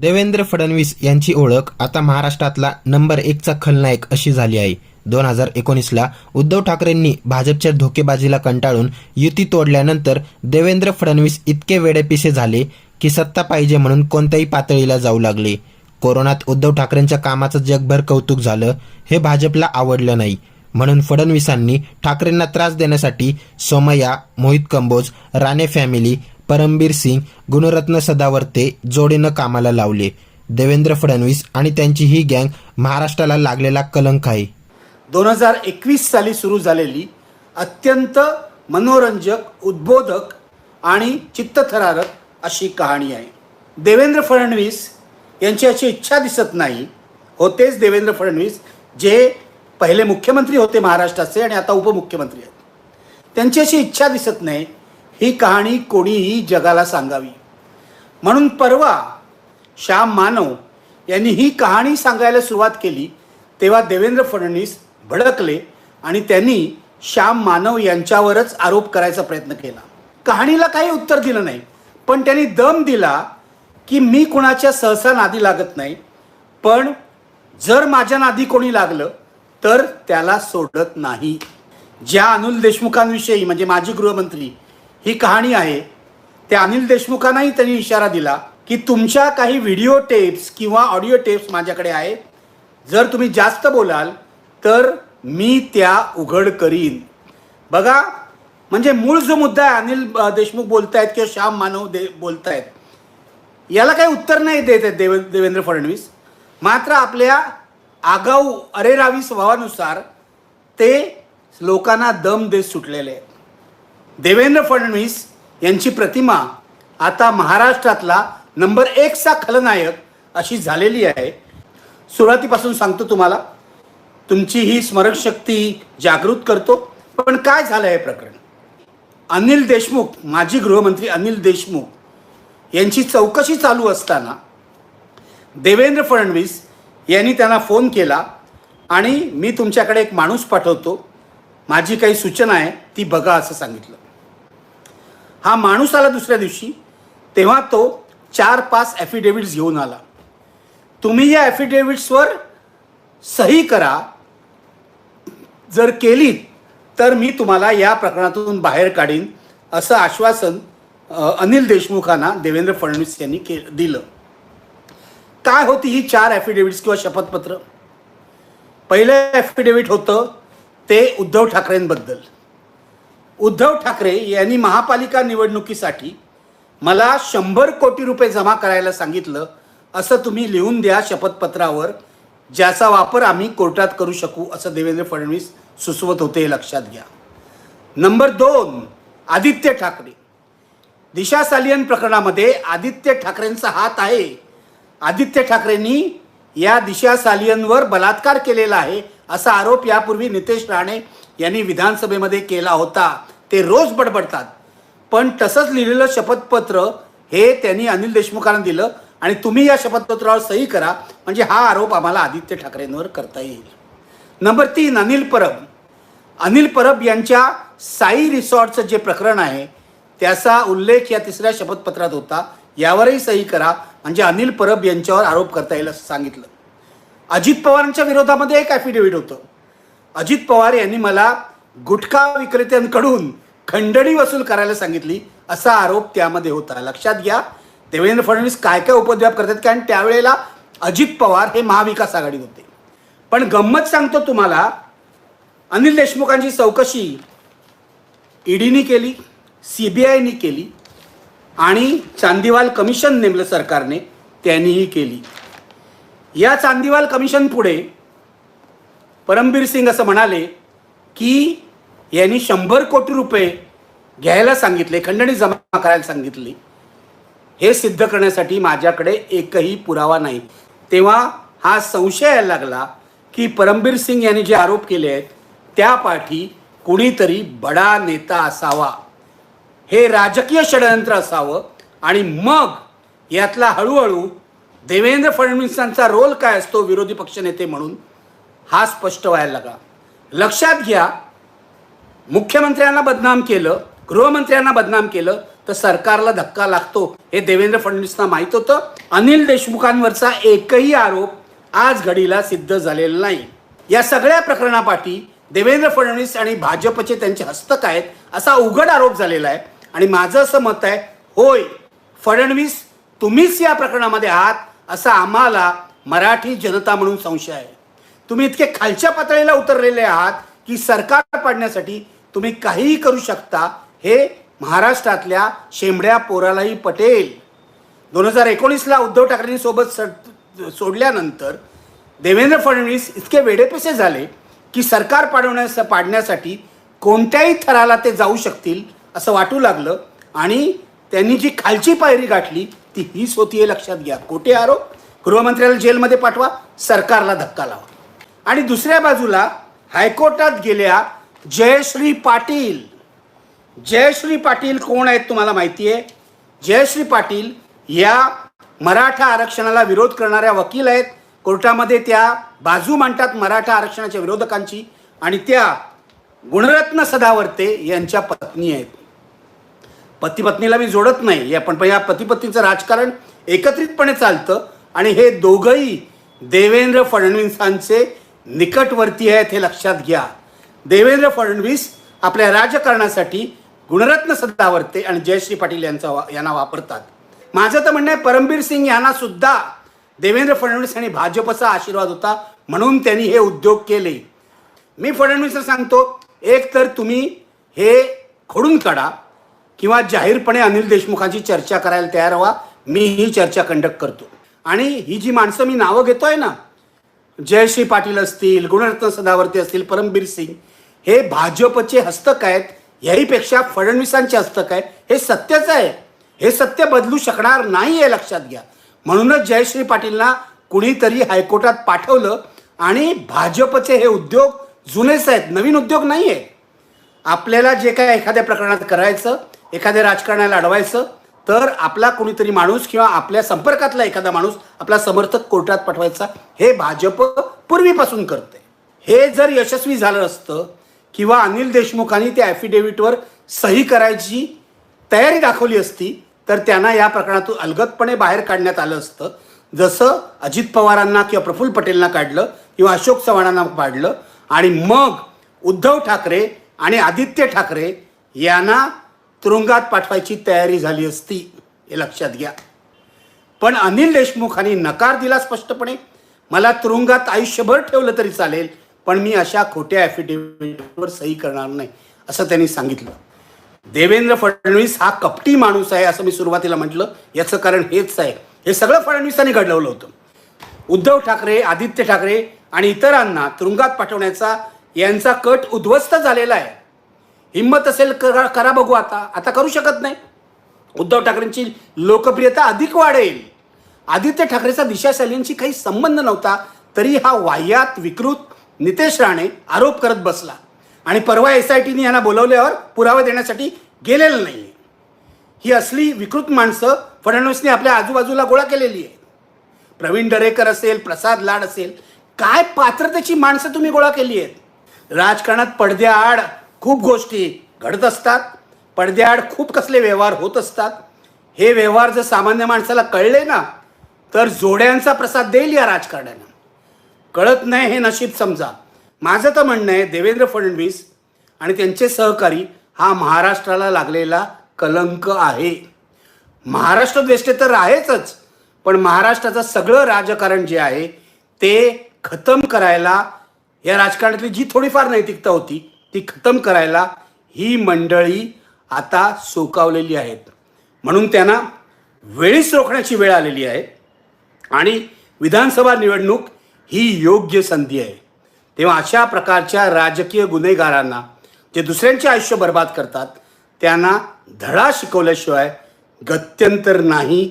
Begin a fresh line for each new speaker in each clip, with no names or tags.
देवेंद्र फडणवीस यांची ओळख आता महाराष्ट्रातला नंबर एकचा खलनायक अशी झाली आहे. दोन हजार एकोणीसला उद्धव ठाकरेंनी भाजपच्या धोकेबाजीला कंटाळून युती तोडल्यानंतर देवेंद्र फडणवीस इतके वेडेपिसे झाले की सत्ता पाहिजे म्हणून कोणत्याही पातळीला जाऊ लागले. कोरोनात उद्धव ठाकरेंच्या कामाचं जगभर कौतुक झालं हे भाजपला आवडलं नाही. म्हणून फडणवीसांनी ठाकरेंना त्रास देण्यासाठी सोमय्या मोहित कंबोज राणे फॅमिली परमबीर सिंग गुणरत्न सदावर्ते जोडीनं कामाला लावले. देवेंद्र फडणवीस आणि त्यांची ही गँग महाराष्ट्राला लागलेला कलंक आहे.
दोन हजार एकवीस साली सुरू झालेली अत्यंत मनोरंजक उद्बोधक आणि चित्तथरारक अशी कहाणी आहे. देवेंद्र फडणवीस यांची अशी इच्छा दिसत नाही. होतेच देवेंद्र फडणवीस जे पहिले मुख्यमंत्री होते महाराष्ट्राचे आणि आता उपमुख्यमंत्री आहेत. त्यांची अशी इच्छा दिसत नाही ही कहाणी कोणीही जगाला सांगावी. म्हणून परवा श्याम मानव यांनी ही कहाणी सांगायला सुरुवात केली तेव्हा देवेंद्र फडणवीस भडकले आणि त्यांनी श्याम मानव यांच्यावरच आरोप करायचा प्रयत्न केला. कहाणीला काही उत्तर दिलं नाही पण त्यांनी दम दिला की मी कुणाच्या सहसा नादी लागत नाही पण जर माझ्या नादी कोणी लागलं तर त्याला सोडत नाही. ज्या अनिल देशमुखांविषयी म्हणजे माजी गृहमंत्री ही कहाणी आहे. त्या अनिल देशमुखांनाही त्यांनी इशारा दिला की तुमच्या काही व्हिडिओ टेप्स किंवा ऑडिओ टेप्स माझ्याकडे आहे जर तुम्ही जास्त बोलाल तर मी त्या उघड करीन. बघा म्हणजे मूळ जो मुद्दा आहे अनिल देशमुख देशमुख बोलतायत किंवा श्याम मानव दे बोलतायत याला काही उत्तर नाही देत आहेत देव देवेंद्र फडणवीस. मात्र आपल्या आगाऊ अरेरावी स्वभावानुसार ते लोकांना दम देत सुटलेले आहेत. देवेंद्र फडणवीस यांची प्रतिमा आता महाराष्ट्रातला नंबर एकचा खलनायक अशी झालेली आहे. सुरुवातीपासून सांगतो तुम्हाला तुमची ही स्मरणशक्ती जागृत करतो. पण काय झालं हे प्रकरण? अनिल देशमुख माजी गृहमंत्री अनिल देशमुख यांची चौकशी चालू असताना देवेंद्र फडणवीस यांनी त्यांना फोन केला आणि मी तुमच्याकडे एक माणूस पाठवतो. माझी काही सूचना आहे ती बघा असं सांगितलं. हा माणूस आला दुसऱ्या दिवशी तेव्हा तो चार पाच ॲफिडेव्हिट्स घेऊन आला. तुम्ही या ॲफिडेव्हिट्सवर सही करा. जर केली तर मी तुम्हाला या प्रकरणातून बाहेर काढीन असं आश्वासन अनिल देशमुखांना देवेंद्र फडणवीस यांनी के दिलं. काय होती ही चार ॲफिडेव्हिट्स किंवा शपथपत्र? पहिलं ॲफिडेव्हिट होतं ते उद्धव ठाकरेंबद्दल. उद्धव ठाकरे यांनी महापालिका निवडणुकीसाठी मला शंभर कोटी रुपये जमा करायला सांगितलं. असं तुम्ही लिहून द्या शपथपत्रावर ज्याचा वापर आम्ही कोर्टात करू शकू असं देवेंद्र फडणवीस सुचवत होते हे लक्षात घ्या. नंबर दोन आदित्य ठाकरे. दिशा सालियन प्रकरणामध्ये आदित्य ठाकरेंचा हात आहे. आदित्य ठाकरेंनी या दिशा सालियनवर बलात्कार केलेला आहे असा आरोप यापूर्वी नितेश राणे यांनी विधानसभेमध्ये केला होता. ते रोज बडबडतात. पण तसंच लिहिलेलं शपथपत्र हे त्यांनी अनिल देशमुखांना दिलं आणि तुम्ही या शपथपत्रावर सही करा. म्हणजे हा आरोप आम्हाला आदित्य ठाकरेंवर करता येईल. नंबर तीन अनिल परब. अनिल परब यांच्या साई रिसॉर्टचं जे प्रकरण आहे त्याचा उल्लेख या तिसऱ्या शपथपत्रात होता. यावरही सही करा. म्हणजे अनिल परब यांच्यावर आरोप करता येईल असं सांगितलं. अजित पवारांच्या विरोधामध्ये एक ॲफिडेव्हिट होतं. अजित पवार यांनी मला गुटखा विक्रेत्यांकडून खंडणी वसूल करायला सांगितली असा आरोप त्यामध्ये होता. लक्षात घ्या देवेंद्र फडणवीस काय काय उपद्व्याप करतात कारण त्यावेळेला अजित पवार हे महाविकास आघाडीत होते. पण गंमत सांगतो तुम्हाला अनिल देशमुखांची चौकशी ईडीनी केली सी बी आयनी केली आणि चांदीवाल कमिशन नेमलं सरकारने त्यांनीही केली. या चांदीवाल कमिशन पुढे परमबीर सिंग असं म्हणाले की यांनी शंभर कोटी रुपये घ्यायला सांगितले खंडणी जमा करायला सांगितली. हे सिद्ध करण्यासाठी माझ्याकडे एकही पुरावा नाही. तेव्हा हा संशय यायला लागला की परमबीर सिंग यांनी जे आरोप केले आहेत त्या पाठी कुणीतरी बडा नेता असावा. हे राजकीय षडयंत्र असावं आणि मग यातला हळूहळू देवेंद्र फडणवीसांचा रोल काय असतो विरोधी पक्षनेते म्हणून हा स्पष्ट व्हायला लागला लक्षात घ्या मुख्यमंत्र्यांना बदनाम केलं गृहमंत्र्यांना बदनाम केलं तर सरकारला धक्का लागतो हे देवेंद्र फडणवीसना माहीत होतं. अनिल देशमुखांवरचा एकही आरोप आज घडीला सिद्ध झालेला नाही. या सगळ्या प्रकरणापाठी देवेंद्र फडणवीस आणि भाजपचे त्यांचे हस्तक आहेत असा उघड आरोप झालेला आहे. आणि माझं असं मत आहे होय फडणवीस तुम्हीच या प्रकरणामध्ये आहात असा आम्हाला मराठी जनता म्हणून संशय आहे. तुम्ही इतके खालच्या पातळीला उतरलेले आहात की सरकार पाडण्यासाठी तुम्ही काहीही करू शकता हे महाराष्ट्रातल्या शेंबड्या पोरालाही पटेल. दोन हजार एकोणीसला उद्धव ठाकरेंनी सोबत सड सोडल्यानंतर देवेंद्र फडणवीस इतके वेडेपेसे झाले की सरकार पाडवण्यास पाडण्यासाठी कोणत्याही थराला ते जाऊ शकतील असं वाटू लागलं आणि त्यांनी जी खालची पायरी गाठली ती हीच होती हे लक्षात घ्या. खोटे आरोप गृहमंत्र्याला जेलमध्ये पाठवा सरकारला धक्का लावा. आणि दुसऱ्या बाजूला हायकोर्टात गेल्या जयश्री पाटील. जयश्री पाटील कोण आहेत तुम्हाला माहिती आहे जयश्री पाटील या मराठा आरक्षणाला विरोध करणाऱ्या वकील आहेत. कोर्टामध्ये त्या बाजू मांडतात मराठा आरक्षणाच्या विरोधकांची आणि त्या गुणरत्न सदावर्ते यांच्या पत्नी आहेत. पती पत्नीला मी जोडत नाही. या पण या पतीपत्नीचं राजकारण एकत्रितपणे चालतं आणि हे दोघंही देवेंद्र फडणवीसांचे निकटवर्ती आहेत हे लक्षात घ्या. देवेंद्र फडणवीस आपल्या राजकारणासाठी गुणरत्न सदावर्ते आणि जयश्री पाटील यांचा वा- यांना वापरतात. माझं तर म्हणणं आहे परमबीर सिंग यांना सुद्धा देवेंद्र फडणवीस आणि भाजपचा आशीर्वाद होता म्हणून त्यांनी हे उद्योग केले. मी फडणवीसला सांगतो एक तर तुम्ही हे खोडून काढा किंवा जाहीरपणे अनिल देशमुखांची चर्चा करायला तयार व्हा. मी ही चर्चा कंडक्ट करतो. आणि ही जी माणसं मी नावं घेतोय ना जयश्री पाटील असतील गुणरत्न सदावर्ती असतील परमबीर सिंग हे भाजपचे हस्तक आहेत याहीपेक्षा फडणवीसांचे हस्तक आहे हे सत्यच आहे. हे सत्य बदलू शकणार नाही हे लक्षात घ्या. म्हणूनच जयश्री पाटीलना कुणीतरी हायकोर्टात पाठवलं आणि भाजपचे हे उद्योग जुनेच आहेत नवीन उद्योग नाही आहे आपल्याला जे काय एखाद्या प्रकरणात करायचं एखाद्या राजकारणाला अडवायचं तर आपला कोणीतरी माणूस किंवा आपल्या संपर्कातला एखादा माणूस आपला समर्थक कोर्टात पाठवायचा हे भाजप पूर्वीपासून करते हे जर यशस्वी झालं असतं किंवा अनिल देशमुखांनी त्या ॲफिडेव्हिटवर सही करायची तयारी दाखवली असती तर त्यांना या प्रकरणातून अलगदपणे बाहेर काढण्यात आलं असतं. जसं अजित पवारांना किंवा प्रफुल्ल पटेलना काढलं किंवा अशोक चव्हाणांना काढलं. आणि मग उद्धव ठाकरे आणि आदित्य ठाकरे यांना तुरुंगात पाठवायची तयारी झाली असती हे लक्षात घ्या. पण अनिल देशमुखांनी नकार दिला स्पष्टपणे. मला तुरुंगात आयुष्यभर ठेवलं तरी चालेल पण मी अशा खोट्या ॲफिडेव्हिटवर सही करणार नाही असं त्यांनी सांगितलं. देवेंद्र फडणवीस हा कपटी माणूस आहे असं मी सुरुवातीला म्हटलं. याचं कारण हेच आहे. हे सगळं फडणवीसांनी घडवलं होतं. उद्धव ठाकरे आदित्य ठाकरे आणि इतरांना तुरुंगात पाठवण्याचा यांचा कट उद्ध्वस्त झालेला आहे. हिंमत असेल करा करा बघू आता. आता करू शकत नाही. उद्धव ठाकरेंची लोकप्रियता अधिक वाढेल. आदित्य ठाकरेचा दिशाशैलींशी काही संबंध नव्हता तरी हा वाह्यात विकृत नितेश राणे आरोप करत बसला. आणि परवा एस आय टीने यांना बोलवल्यावर पुरावे देण्यासाठी गेलेलं नाही ही असली विकृत माणसं फडणवीसने आपल्या आजूबाजूला गोळा केलेली आहे प्रवीण दरेकर असेल प्रसाद लाड असेल काय पात्रतेची माणसं तुम्ही गोळा केली आहेत? राजकारणात पडद्याआड खूप गोष्टी घडत असतात पडद्याआड खूप कसले व्यवहार होत असतात. हे व्यवहार जर सामान्य माणसाला कळले ना तर जोड्यांचा प्रसाद देईल या राजकारण्यानं. कळत नाही हे नशीब समजा. माझं तर म्हणणं आहे देवेंद्र फडणवीस आणि त्यांचे सहकारी हा महाराष्ट्राला लागलेला कलंक आहे. महाराष्ट्र द्वेष्टे तर आहेच पण महाराष्ट्राचं सगळं राजकारण जे आहे ते खतम करायला या राजकारणातली जी थोडीफार नैतिकता होती ती खतम करायला ही मंडळी आता सोकावलेली आहेत. म्हणून त्यांना वेळीच रोखण्याची वेळ आलेली आहे आणि विधानसभा निवडणूक ही योग्य संधी आहे. तेव्हा अशा प्रकारच्या राजकीय गुन्हेगारांना जे दुसऱ्यांचे आयुष्य बर्बाद करतात त्यांना धडा शिकवल्याशिवाय गत्यंतर नाही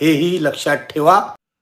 हेही लक्षात ठेवा.